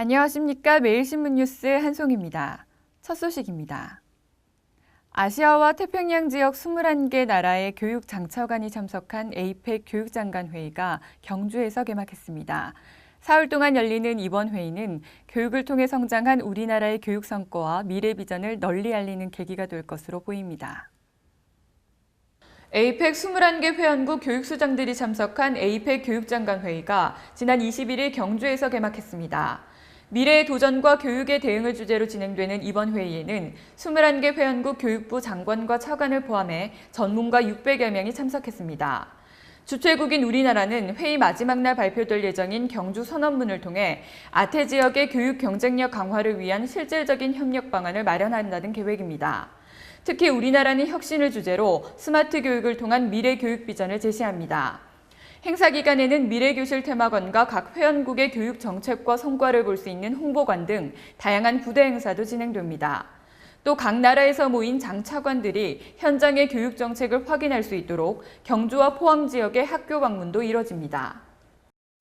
안녕하십니까. 매일신문 뉴스 한송입니다. 첫 소식입니다. 아시아와 태평양 지역 21개 나라의 교육 장차관이 참석한 에이펙 교육장관 회의가 경주에서 개막했습니다. 사흘 동안 열리는 이번 회의는 교육을 통해 성장한 우리나라의 교육 성과와 미래 비전을 널리 알리는 계기가 될 것으로 보입니다. 에이펙 21개 회원국 교육수장들이 참석한 에이펙 교육장관 회의가 지난 21일 경주에서 개막했습니다. 미래의 도전과 교육의 대응을 주제로 진행되는 이번 회의에는 21개 회원국 교육부 장관과 차관을 포함해 전문가 600여 명이 참석했습니다. 주최국인 우리나라는 회의 마지막 날 발표될 예정인 경주 선언문을 통해 아태 지역의 교육 경쟁력 강화를 위한 실질적인 협력 방안을 마련한다는 계획입니다. 특히 우리나라는 혁신을 주제로 스마트 교육을 통한 미래 교육 비전을 제시합니다. 행사 기간에는 미래교실 테마관과 각 회원국의 교육 정책과 성과를 볼 수 있는 홍보관 등 다양한 부대 행사도 진행됩니다. 또 각 나라에서 모인 장차관들이 현장의 교육 정책을 확인할 수 있도록 경주와 포항 지역의 학교 방문도 이뤄집니다.